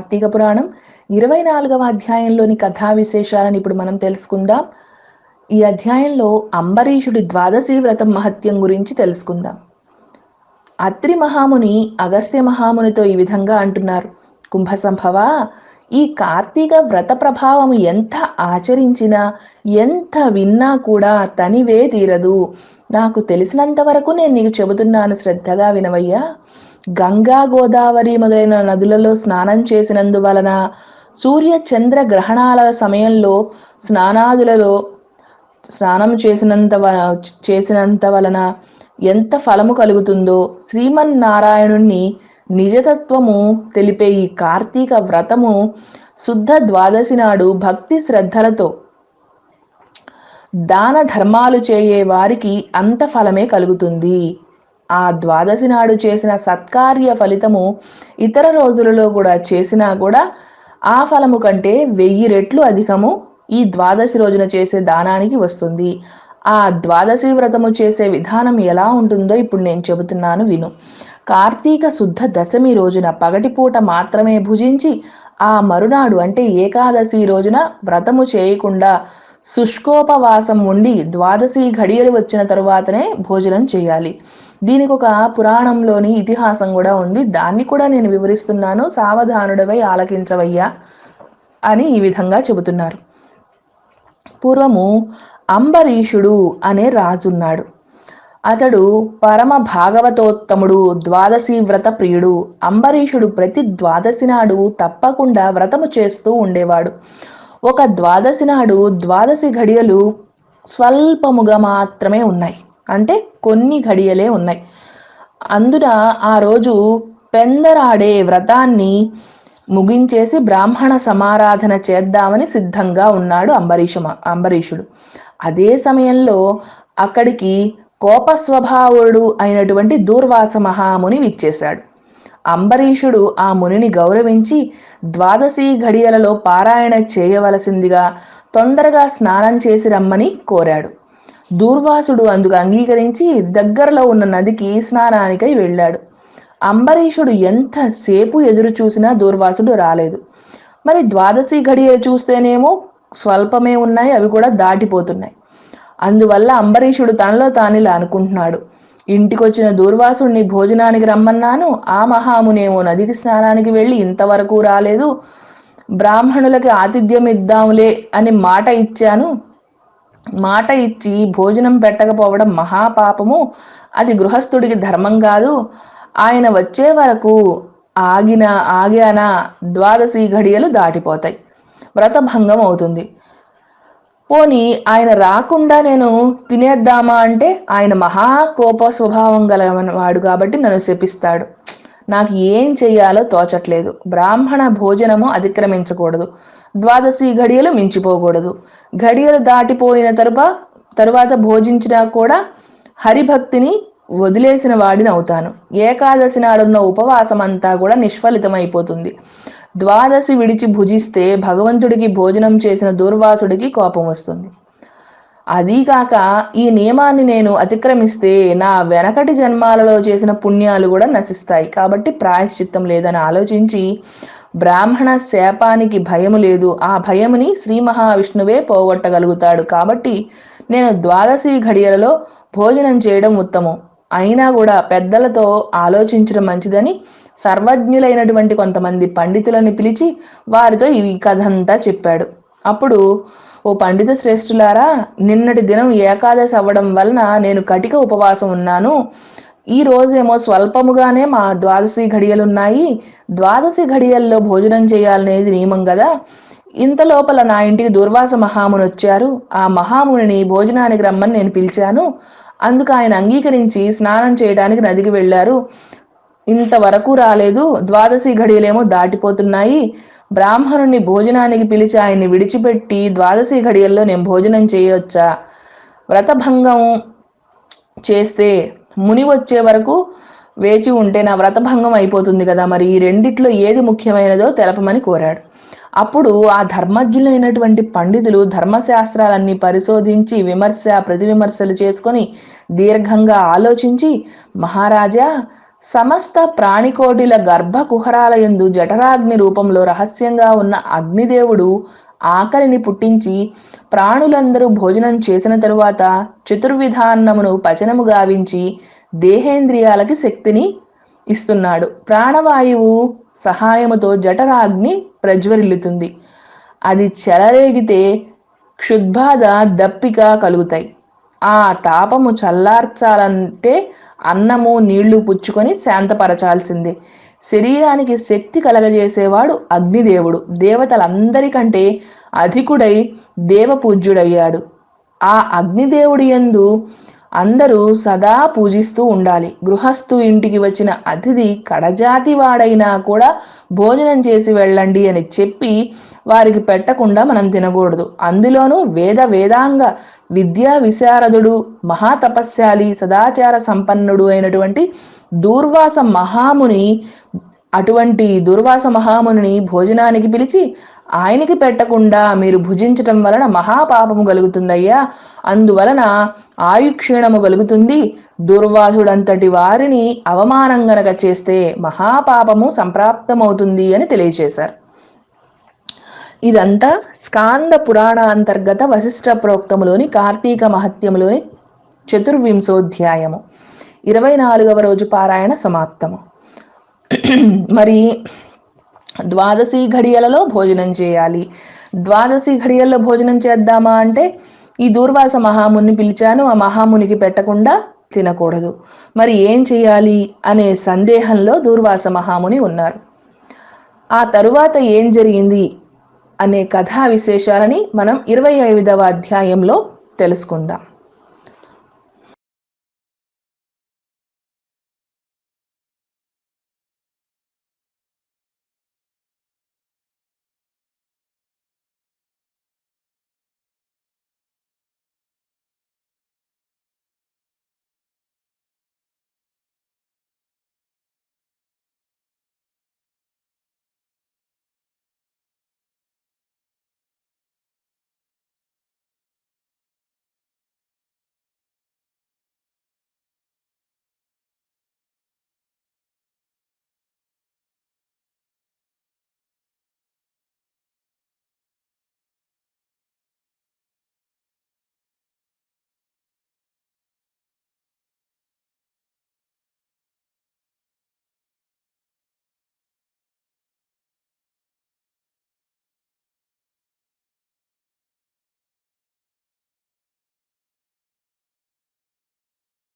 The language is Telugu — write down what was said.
కార్తీక పురాణం ఇరవై నాలుగవ అధ్యాయంలోని కథా విశేషాలను ఇప్పుడు మనం తెలుసుకుందాం. ఈ అధ్యాయంలో అంబరీషుడి ద్వాదశి వ్రతం మహత్యం గురించి తెలుసుకుందాం. అత్రి మహాముని అగస్త్య మహామునితో ఈ విధంగా అంటున్నారు. కుంభసంభవ ఈ కార్తీక వ్రత ప్రభావం ఎంత ఆచరించినా ఎంత విన్నా కూడా తనివే తీరదు. నాకు తెలిసినంత వరకు నేను నీకు చెబుతున్నాను శ్రద్ధగా వినవయ్యా. గంగా గోదావరి మొదలైన నదులలో స్నానం చేసినందువలన సూర్య చంద్ర గ్రహణాల సమయంలో స్నానాదులలో స్నానం చేసినంత వ- చేసినంత వలన ఎంత ఫలము కలుగుతుందో శ్రీమన్నారాయణుణ్ణి నిజతత్వము తెలిపే ఈ కార్తీక వ్రతము శుద్ధ ద్వాదశి నాడు భక్తి శ్రద్ధలతో దాన ధర్మాలు చేయే వారికి అంత ఫలమే కలుగుతుంది. ఆ ద్వాదశి నాడు చేసిన సత్కార్య ఫలితము ఇతర రోజులలో కూడా చేసినా కూడా ఆ ఫలము కంటే వెయ్యి రెట్లు అధికము ఈ ద్వాదశి రోజున చేసే దానానికి వస్తుంది. ఆ ద్వాదశి వ్రతము చేసే విధానం ఎలా ఉంటుందో ఇప్పుడు నేను చెబుతున్నాను విను. కార్తీక శుద్ధ దశమి రోజున పగటిపూట మాత్రమే భుజించి ఆ మరునాడు అంటే ఏకాదశి రోజున వ్రతము చేయకుండా శుష్కోపవాసం ఉండి ద్వాదశి ఘడియలు వచ్చిన తరువాతనే భోజనం చేయాలి. దీనికి ఒక పురాణంలోని ఇతిహాసం కూడా ఉంది. దాన్ని కూడా నేను వివరిస్తున్నాను. సావధానుడవై ఆలకించవయ్యా అని ఈ విధంగా చెబుతున్నారు. పూర్వము అంబరీషుడు అనే రాజున్నాడు. అతడు పరమ భాగవతోత్తముడు ద్వాదశి వ్రత ప్రియుడు. అంబరీషుడు ప్రతి ద్వాదశి నాడు తప్పకుండా వ్రతము చేస్తూ ఉండేవాడు. ఒక ద్వాదశి నాడు ద్వాదశి ఘడియలు స్వల్పముగా మాత్రమే ఉన్నాయి. అంటే కొన్ని ఘడియలే ఉన్నాయి. అందున ఆ రోజు పెందరాడే వ్రతాన్ని ముగించేసి బ్రాహ్మణ సమారాధన చేద్దామని సిద్ధంగా ఉన్నాడు అంబరీష అంబరీషుడు. అదే సమయంలో అక్కడికి కోపస్వభావుడు అయినటువంటి దూర్వాస మహాముని విచ్చేశాడు. అంబరీషుడు ఆ మునిని గౌరవించి ద్వాదశి ఘడియలలో పారాయణ చేయవలసిందిగా తొందరగా స్నానం చేసి రమ్మని కోరాడు. దూర్వాసుడు అందుకు అంగీకరించి దగ్గరలో ఉన్న నదికి స్నానానికై వెళ్ళాడు. అంబరీషుడు ఎంతసేపు ఎదురు చూసినా దూర్వాసుడు రాలేదు. మరి ద్వాదశి ఘడియ చూస్తేనేమో స్వల్పమే ఉన్నాయి అవి కూడా దాటిపోతున్నాయి. అందువల్ల అంబరీషుడు తనలో తానిలా అనుకుంటున్నాడు. ఇంటికొచ్చిన దూర్వాసుడిని భోజనానికి రమ్మన్నాను. ఆ మహామునేమో నదికి స్నానానికి వెళ్ళి ఇంతవరకు రాలేదు. బ్రాహ్మణులకి ఆతిథ్యం ఇద్దాంలే అని మాట ఇచ్చాను. మాట ఇచ్చి భోజనం పెట్టకపోవడం మహాపాపము. అది గృహస్థుడికి ధర్మం కాదు. ఆయన వచ్చే వరకు ఆగిన ఆగాన ద్వాదశి ఘడియలు దాటిపోతాయి. వ్రతభంగం అవుతుంది. పోని ఆయన రాకుండా నేను తినేద్దామా అంటే ఆయన మహా కోప స్వభావం గలవాడు కాబట్టి నన్ను శపిస్తాడు. నాకు ఏం చెయ్యాలో తోచట్లేదు. బ్రాహ్మణ భోజనము అతిక్రమించకూడదు. ద్వాదశి ఘడియలు మించిపోకూడదు. ఘడియలు దాటిపోయిన తరువా తరువాత భోజించినా కూడా హరిభక్తిని వదిలేసిన వాడిని అవుతాను ఏకాదశి నాడున్న ఉపవాసం అంతా కూడా నిష్ఫలితమైపోతుంది. ద్వాదశి విడిచి భుజిస్తే భగవంతుడికి భోజనం చేసిన దూర్వాసుడికి కోపం వస్తుంది. అదీకాక ఈ నియమాన్ని నేను అతిక్రమిస్తే నా వెనకటి జన్మాలలో చేసిన పుణ్యాలు కూడా నశిస్తాయి. కాబట్టి ప్రాయశ్చిత్తం లేదని ఆలోచించి బ్రాహ్మణ శాపానికి భయము లేదు. ఆ భయముని శ్రీ మహావిష్ణువే పోగొట్టగలుగుతాడు. కాబట్టి నేను ద్వాదశి ఘడియలలో భోజనం చేయడం ఉత్తమం. అయినా కూడా పెద్దలతో ఆలోచించడం మంచిదని సర్వజ్ఞులైనటువంటి కొంతమంది పండితులని పిలిచి వారితో ఈ కథంతా చెప్పాడు. అప్పుడు ఓ పండిత శ్రేష్ఠులారా నిన్నటి దినం ఏకాదశి అవ్వడం వలన నేను కటిక ఉపవాసం ఉన్నాను. ఈ రోజేమో స్వల్పముగానే మా ద్వాదశి ఘడియలున్నాయి. ద్వాదశి ఘడియల్లో భోజనం చేయాలనేది నియమం కదా ఇంత లోపల నా ఇంటికి దుర్వాస మహాముని వచ్చారు. ఆ మహామునిని భోజనానికి రమ్మని నేను పిలిచాను. అందుకు ఆయన అంగీకరించి స్నానం చేయడానికి నదికి వెళ్ళారు. ఇంతవరకు రాలేదు. ద్వాదశి ఘడియలేమో దాటిపోతున్నాయి. బ్రాహ్మణుని భోజనానికి పిలిచి ఆయన్ని విడిచిపెట్టి ద్వాదశి ఘడియల్లో నేను భోజనం చేయవచ్చా వ్రతభంగం చేస్తే ముని వచ్చే వరకు వేచి ఉంటే నా వ్రతభంగం అయిపోతుంది కదా మరి ఈ రెండిట్లో ఏది ముఖ్యమైనదో తెలపమని కోరాడు. అప్పుడు ఆ ధర్మజ్ఞులైనటువంటి పండితులు ధర్మశాస్త్రాలన్నీ పరిశోధించి విమర్శ ప్రతివిమర్శలు చేసుకొని దీర్ఘంగా ఆలోచించి మహారాజా సమస్త ప్రాణికోటిల గర్భకుహరాలయందు జఠరాగ్ని రూపంలో రహస్యంగా ఉన్న అగ్నిదేవుడు ఆకలిని పుట్టించి ప్రాణులందరూ భోజనం చేసిన తరువాత చతుర్విధాన్నమును పచనము గావించి దేహేంద్రియాలకి శక్తిని ఇస్తున్నాడు. ప్రాణవాయువు సహాయముతో జఠరాగ్ని ప్రజ్వరిల్లుతుంది. అది చెలరేగితే క్షుద్బాధ దప్పిక కలుగుతాయి. ఆ తాపము చల్లార్చాలంటే అన్నము నీళ్ళు పుచ్చుకొని శాంతపరచాల్సిందే. శరీరానికి శక్తి కలగజేసేవాడు అగ్నిదేవుడు. దేవతలందరికంటే అధికుడై దేవపూజ్యుడయ్యాడు. ఆ అగ్నిదేవుడి యందు అందరూ సదా పూజిస్తూ ఉండాలి. గృహస్థు ఇంటికి వచ్చిన అతిథి కడజాతి వాడైనా కూడా భోజనం చేసి వెళ్ళండి అని చెప్పి వారికి పెట్టకుండా మనం తినకూడదు. అందులోనూ వేద వేదాంగ విద్యా విశారదుడు మహాతపస్యాలి సదాచార సంపన్నుడు అయినటువంటి దూర్వాస మహాముని అటువంటి దుర్వాస మహాముని భోజనానికి పిలిచి ఆయనకి పెట్టకుండా మీరు భుజించటం వలన మహాపాపము కలుగుతుందయ్యా. అందువలన ఆయుక్షీణము కలుగుతుంది. దుర్వాసుడంతటి వారిని అవమానం గనక చేస్తే మహాపాపము సంప్రాప్తమవుతుంది అని తెలియచేశారు. ఇదంతా స్కాంద పురాణ అంతర్గత వశిష్ట ప్రోక్తములోని కార్తీక మహత్యములోని చతుర్వింశోధ్యాయము. ఇరవై నాలుగవ రోజు పారాయణ సమాప్తము. మరి ద్వాదశి ఘడియలలో భోజనం చేయాలి. ద్వాదశి ఘడియల్లో భోజనం చేద్దామా అంటే ఈ దూర్వాస మహాముని పిలిచాను. ఆ మహామునికి పెట్టకుండా తినకూడదు. మరి ఏం చేయాలి అనే సందేహంలో దూర్వాస మహాముని ఉన్నారు. ఆ తరువాత ఏం జరిగింది అనే కథా విశేషాలని మనం ఇరవై ఐదవ అధ్యాయంలో తెలుసుకుందాం.